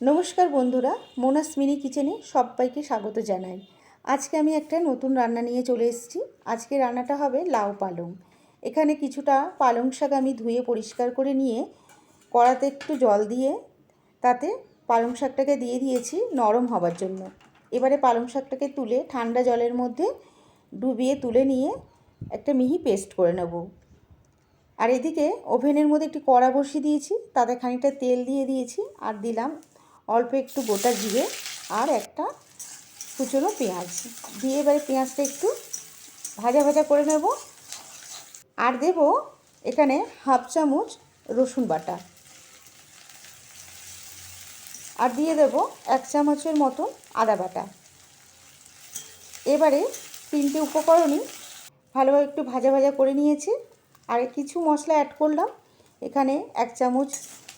নমস্কার বন্ধুরা, মোনাস মিনি কিচেনে সবাইকে স্বাগত জানাই। আজকে আমি একটা নতুন রান্না নিয়ে চলে এসেছি। আজকে রান্নাটা হবে লাউ পালং। এখানে কিছুটা পালং শাক আমি ধুয়ে পরিষ্কার করে নিয়ে, কড়াতে একটু জল দিয়ে, তাতে পালং শাকটাকে দিয়ে দিয়েছি নরম হবার জন্য। এবারে পালং শাকটাকে তুলে ঠান্ডা জলের মধ্যে ডুবিয়ে তুলে নিয়ে একটা মিহি পেস্ট করে নেব। আর এদিকে ওভেনের মধ্যে একটি কড়া বসিয়ে দিয়েছি, তাতে খানিকটা তেল দিয়ে দিয়েছি আর দিলাম অল্প একটু গোটা জিরে আর একটা কুচনো পেঁয়াজ। দিয়ে এবারে পেঁয়াজটা একটু ভাজা ভাজা করে নেব। আর দেব এখানে হাফ চামচ রসুন বাটা। আর দিয়ে দেব এক চামচের মতো আদা বাটা। এবারে তিনটে উপকরণই ভালোভাবে একটু ভাজা ভাজা করে নিয়েছি। আর কিছু মশলা অ্যাড করলাম। এখানে এক চামচ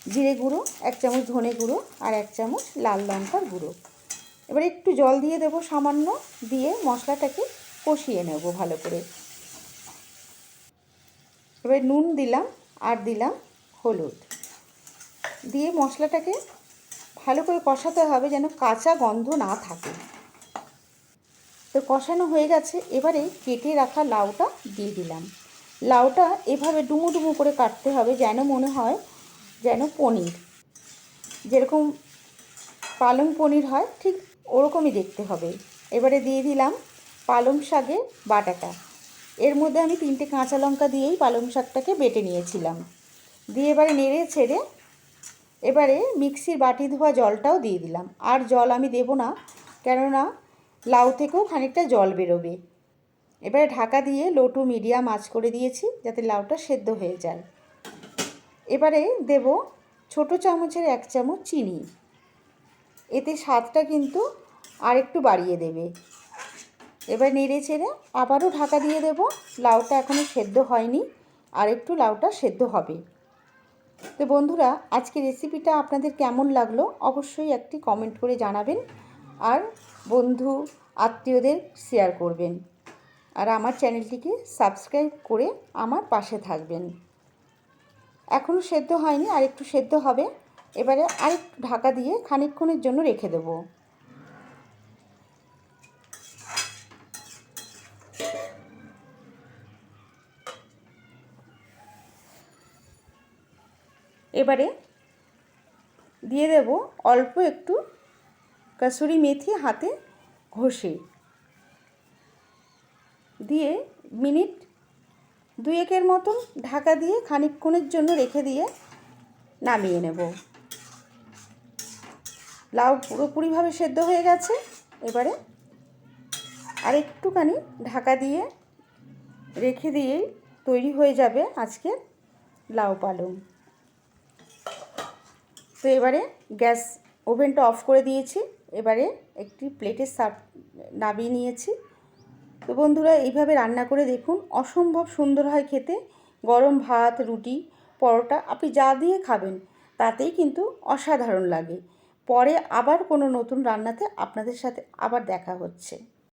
জিরে গুঁড়ো, এক চামচ ধনে গুঁড়ো আর এক চামচ লাল লঙ্কার গুঁড়ো। এবার একটু জল দিয়ে দেবো সামান্য, দিয়ে মশলাটাকে কষিয়ে নেব ভালো করে। এবার নুন দিলাম আর দিলাম হলুদ। দিয়ে মশলাটাকে ভালো করে কষাতে হবে যেন কাঁচা গন্ধ না থাকে। তো কষানো হয়ে গেছে, এবারে কেটে রাখা লাউটা দিয়ে দিলাম। লাউটা এভাবে ডুমু ডুমু করে কাটতে হবে যেন মনে হয় যেন পনির। যেরকম পালং পনির হয়, ঠিক ওরকমই দেখতে হবে। এবারে দিয়ে দিলাম পালং শাকের বাটাটা। এর মধ্যে আমি তিনটে কাঁচা লঙ্কা দিয়েই পালং শাকটাকে বেটে নিয়েছিলাম। দিয়ে এবারে নেড়ে ছেড়ে এবারে মিক্সির বাটি ধোয়া জলটাও দিয়ে দিলাম। আর জল আমি দেব না, কেননা লাউ থেকেও খানিকটা জল বেরোবে। এবারে ঢাকা দিয়ে লো টু মিডিয়াম আঁচ করে দিয়েছি, যাতে লাউটা সেদ্ধ হয়ে যায়। এবারে দেব ছোট চামচের এক চামচ চিনি। এতে স্বাদটা কিন্তু আর একটু বাড়িয়ে দেবে। এবার নেড়ে ছেড়ে আবারও ঢাকা দিয়ে দেব। লাউটা এখনও সেদ্ধ হয়নি, আর একটু লাউটা সেদ্ধ হবে। তো বন্ধুরা আজকে রেসিপিটা আপনাদের কেমন লাগল অবশ্যই একটি কমেন্ট করে জানাবেন আর বন্ধু, আত্মীয়দের শেয়ার করবেন। আর আমার চ্যানেলটিকে সাবস্ক্রাইব করে আমার পাশে থাকবেন। এখনও সেদ্ধ হয়নি, আর একটু সেদ্ধ হবে। এবারে আরেক ঢাকা দিয়ে খানিকক্ষণের জন্য রেখে দেব। এবারে দিয়ে দেব অল্প একটু কাসুরি মেথি হাতে ঘষে। দিয়ে মিনিট দুয়েকের মতন ঢাকা দিয়ে খানিকক্ষণের জন্য রেখে দিয়ে নামিয়ে নেব। লাউ পুরোপুরিভাবে সেদ্ধ হয়ে গেছে। এবারে আর একটুখানি ঢাকা দিয়ে রেখে দিয়েই তৈরি হয়ে যাবে আজকে লাউ পালং। তো এবারে গ্যাস ওভেনটা অফ করে দিয়েছি। এবারে একটি প্লেটে সার্ভ, নামিয়ে নিয়েছি। তো বন্ধুরা, এইভাবে রান্না করে দেখুন, অসম্ভব সুন্দর হয় খেতে। গরম ভাত, রুটি, পরোটা, আপনি যা দিয়ে খাবেন, তাতেই কিন্তু অসাধারণ লাগে। পরে আবার কোনো নতুন রান্নাতে আপনাদের সাথে আবার দেখা হচ্ছে।